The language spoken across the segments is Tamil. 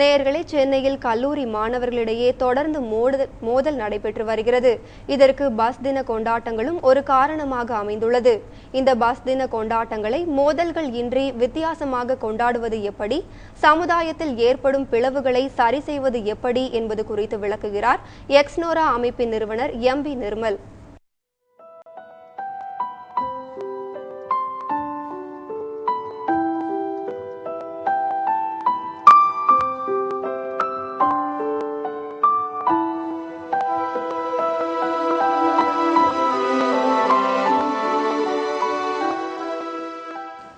நேயர்களே சென்னையில் கல்லூரி மாணவர்களிடையே தொடர்ந்து மோதல் மோதல் நடைபெற்று வருகிறது. இதற்கு பஸ் தின கொண்டாட்டங்களும் ஒரு காரணமாக அமைந்துள்ளது. இந்த பஸ் தின கொண்டாட்டங்களை மோதல்கள் இன்றி வித்தியாசமாக கொண்டாடுவது எப்படி சமுதாயத்தில் ஏற்படும் பிளவுகளை சரி செய்வது எப்படி என்பது குறித்து விளக்குகிறார் எக்ஸ்னோரா அமைப்பின் நிறுவனர் எம் பி நிர்மல்.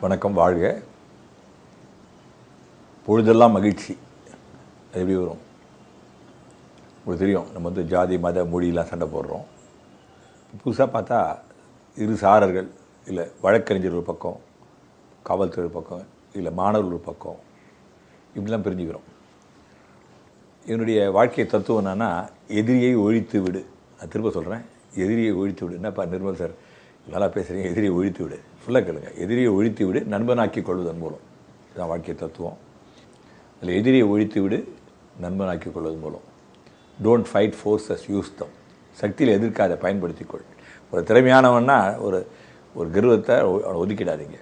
வணக்கம் வாழ்க. பொழுதெல்லாம் மகிழ்ச்சி. அது எப்படி வரும்? உங்களுக்கு தெரியும் நம்ம வந்து ஜாதி மத மொழியெலாம் சண்டை போடுறோம். புதுசாக பார்த்தா இரு சாரர்கள் இல்லை வழக்கறிஞர் ஒரு பக்கம் காவல்துறை ஒரு பக்கம் இல்லை மாணவர்கள் ஒரு பக்கம் இப்படிலாம் பிரிஞ்சுக்கிறோம் என்னுடைய வாழ்க்கை தத்துவம் என்னென்னா எதிரியை ஒழித்து விடு. நான் திரும்ப சொல்கிறேன் எதிரியை ஒழித்து விடு. என்னப்பா நிர்மல் சார்? நல்லா பேசுகிறீங்க எதிரியை ஒழித்து விடு. ஃபுல்லாக கேளுங்க. எதிரியை ஒழித்து விடு நண்பனாக்கி கொள்வதன் மூலம். இதுதான் வாழ்க்கை தத்துவம். அதில் எதிரியை ஒழித்து விடு நண்பனாக்கி கொள்வதன் மூலம். Don't fight forces use them சக்தியில் எதிர்க்காத பயன்படுத்திக்கொள் ஒரு திறமையானவன்னா ஒரு ஒரு கர்வத்தை அவனை ஒதுக்கிடாதீங்க.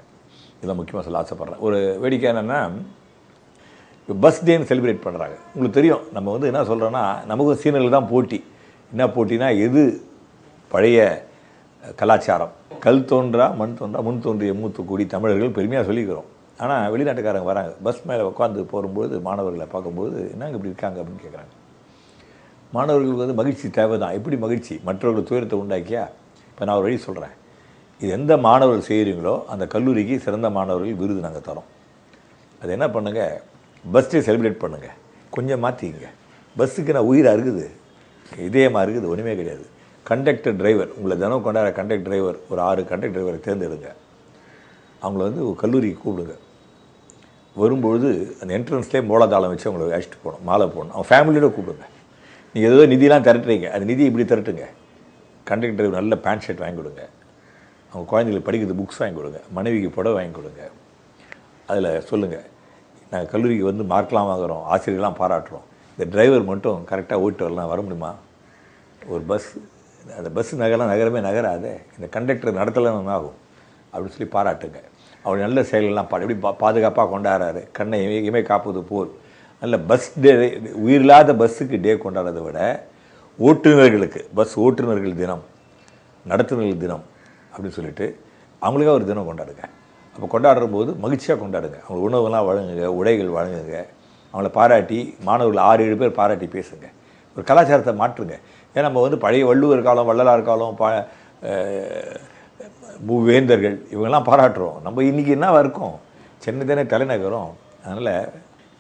இதெல்லாம் முக்கியமாக சொல்ல ஆசைப்பட்றேன். ஒரு வேடிக்கை என்னென்னா இப்போ பஸ் டேன்னு செலிப்ரேட் பண்ணுறாங்க உங்களுக்கு தெரியும். நம்ம வந்து என்ன சொல்கிறோன்னா நமக்கும் சீனர்கள் தான் போட்டி. என்ன போட்டினா எது பழைய கலாச்சாரம். கல் தோன்றா மண் தோன்றா முன் தோன்றிய மூத்து கூடி தமிழர்கள் பெருமையாக சொல்லிக்கிறோம். ஆனால் வெளிநாட்டுக்காரங்க வராங்க. பஸ் மேலே உட்காந்து போகும்போது மாணவர்களை பார்க்கும்போது என்னங்க இப்படி இருக்காங்க? அப்படின்னு கேட்குறாங்க மாணவர்களுக்கு வந்து மகிழ்ச்சி தேவை தான் எப்படி மகிழ்ச்சி? மற்றவர்கள் துயரத்தை உண்டாக்கியா? இப்போ நான் ஒரு வழி சொல்கிறேன் இது எந்த மாணவர்கள் செய்கிறீங்களோ அந்த கல்லூரிக்கு சிறந்த மாணவர்கள் விருது நாங்கள் தரோம். அது என்ன பண்ணுங்க? பஸ் டே செலிப்ரேட் பண்ணுங்கள் கொஞ்சம் மாற்றிங்க பஸ்ஸுக்கு நான் உயிராக இருக்குது. இதயமாக இருக்குது. ஒன்றுமே கிடையாது. கண்டக்டர் டிரைவர் உங்களை தினம் கொண்டாட கண்டக்ட் டிரைவர் ஒரு ஆறு கண்டக்ட் டிரைவரை தேர்ந்தெடுங்க. அவங்கள வந்து ஒரு கல்லூரிக்கு கூப்பிடுங்க. வரும்பொழுது அந்த என்ட்ரன்ஸ்லேயே மூலதாளம் வச்சு அவங்களை அழைச்சிட்டு போகணும் மாலை போகணும் அவங்க ஃபேமிலியோட கூப்பிடுங்க. நீங்கள் ஏதோ நிதிலாம் திரட்டுறீங்க அந்த நிதி இப்படி திரட்டுங்க. கண்டக்ட் டிரைவர் நல்ல பேண்ட் ஷர்ட் வாங்கி கொடுங்க. அவங்க குழந்தைங்களுக்கு படிக்கிறது புக்ஸ் வாங்கி கொடுங்க மனைவிக்கு புடவை வாங்கி கொடுங்க. அதில் சொல்லுங்கள் நாங்கள் கல்லூரிக்கு வந்து மார்க்லாம் வாங்குகிறோம் ஆசிரியர்லாம் பாராட்டுறோம். இந்த டிரைவர் மட்டும் கரெக்டாக ஓட்டு வரலாம் வர முடியுமா? ஒரு பஸ் அந்த பஸ் நகரம் நகரமே நகராதே. இந்த கண்டக்டர் நடத்தலாம் ஆகும். அப்படின்னு சொல்லி பாராட்டுங்க. அவர் நல்ல செயலெல்லாம் பா எப்படி பா பாதுகாப்பாக கொண்டாடுறாரு. கண்ணை எங்கேயுமே காப்பது போல். நல்ல பஸ் டே உயிரில்லாத பஸ்ஸுக்கு டே கொண்டாடுறதை விட ஓட்டுநர்களுக்கு பஸ் ஓட்டுநர்கள் தினம் நடத்துனர்கள் தினம் அப்படின்னு சொல்லிட்டு அவங்களுக்காக ஒரு தினம் கொண்டாடுங்க. அப்போ கொண்டாடுற போது மகிழ்ச்சியாக கொண்டாடுங்க. அவங்க உணவுலாம் வழங்குங்க உடைகள் வழங்குங்க. அவங்கள பாராட்டி மாணவர்கள் ஆறு ஏழு பேர் பாராட்டி பேசுங்கள் ஒரு கலாச்சாரத்தை மாற்றுங்க. ஏன்னா நம்ம வந்து பழைய வள்ளுவர் காலம் வள்ளலார் காலம் ப அஹ், இவங்கெல்லாம் பாராட்டுறோம். நம்ம இன்றைக்கி என்ன இருக்கோம்? சென்னை தானே தலைநகரம். அதனால்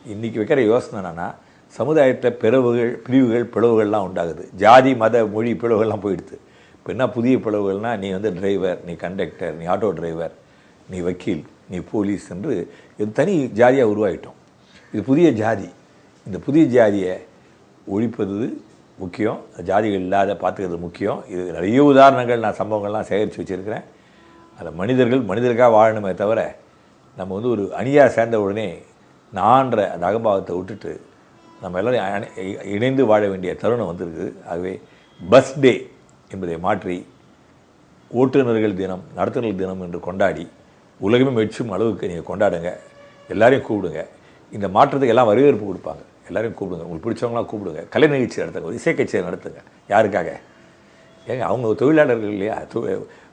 இன்றைக்கி வைக்கிற யோசனை என்னென்னா சமுதாயத்தில் பிறவுகள் பிரிவுகள் பிளவுகள்லாம் உண்டாகுது. ஜாதி மத மொழி பிளவுகள்லாம் போயிடுது. இப்போ என்ன புதிய பிளவுகள்னால் நீ வந்து டிரைவர் நீ கண்டக்டர் நீ ஆட்டோ டிரைவர் நீ வக்கீல் நீ போலீஸ் என்று இது தனி ஜாதியாக உருவாகிட்டோம். இது புதிய ஜாதி. இந்த புதிய ஜாதியை ஒழிப்பது முக்கியம் ஜாதிகள் இல்லாத பார்த்துக்கிறது முக்கியம். இது நிறைய உதாரணங்கள் நான் சம்பவங்கள்லாம் சேகரித்து வச்சுருக்கிறேன். அதில் மனிதர்கள் மனிதருக்காக வாழணுமே தவிர நம்ம வந்து ஒரு அணியாக சேர்ந்த உடனே நான்ற அந்த அகம்பாவத்தை விட்டுட்டு நம்ம எல்லோரும் இணைந்து வாழ வேண்டிய தருணம் வந்திருக்கு ஆகவே பஸ் டே என்பதை மாற்றி ஓட்டுநர்கள் தினம் நடத்துனர்கள் தினம் என்று கொண்டாடி உலகமே மெச்சும் அளவுக்கு நீங்கள் கொண்டாடுங்க. எல்லாரையும் கூப்பிடுங்க. இந்த மாற்றத்துக்கு எல்லாம் வரவேற்பு கொடுப்பாங்க. எல்லாரையும் கூப்பிடுங்க. உங்களுக்கு பிடிச்சவங்களாம் கூப்பிடுங்க. கலை நிகழ்ச்சி நடத்துங்க. இசை கட்சியை நடத்துங்க. யாருக்காக? ஏங்க அவங்க தொழிலாளர்கள் இல்லையா?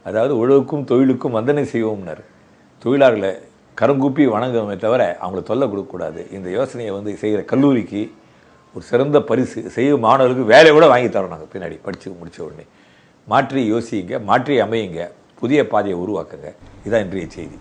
அதாவது உழவுக்கும் தொழிலுக்கும் வந்தனை செய்வோம்னார். தொழிலாளர்களை கரங்கூப்பி வணங்குமே தவிர அவங்கள தொல்லை கொடுக்கக்கூடாது. இந்த யோசனையை வந்து செய்கிற கல்லூரிக்கு ஒரு சிறந்த பரிசு செய்யும் மாணவர்களுக்கு வேலையை கூட வாங்கி தரோம் நாங்கள் பின்னாடி. படித்து முடித்த உடனே. மாற்றி யோசிங்க மாற்றி அமையுங்க. புதிய பாதையை உருவாக்குங்க. இதுதான் இன்றைய செய்தி.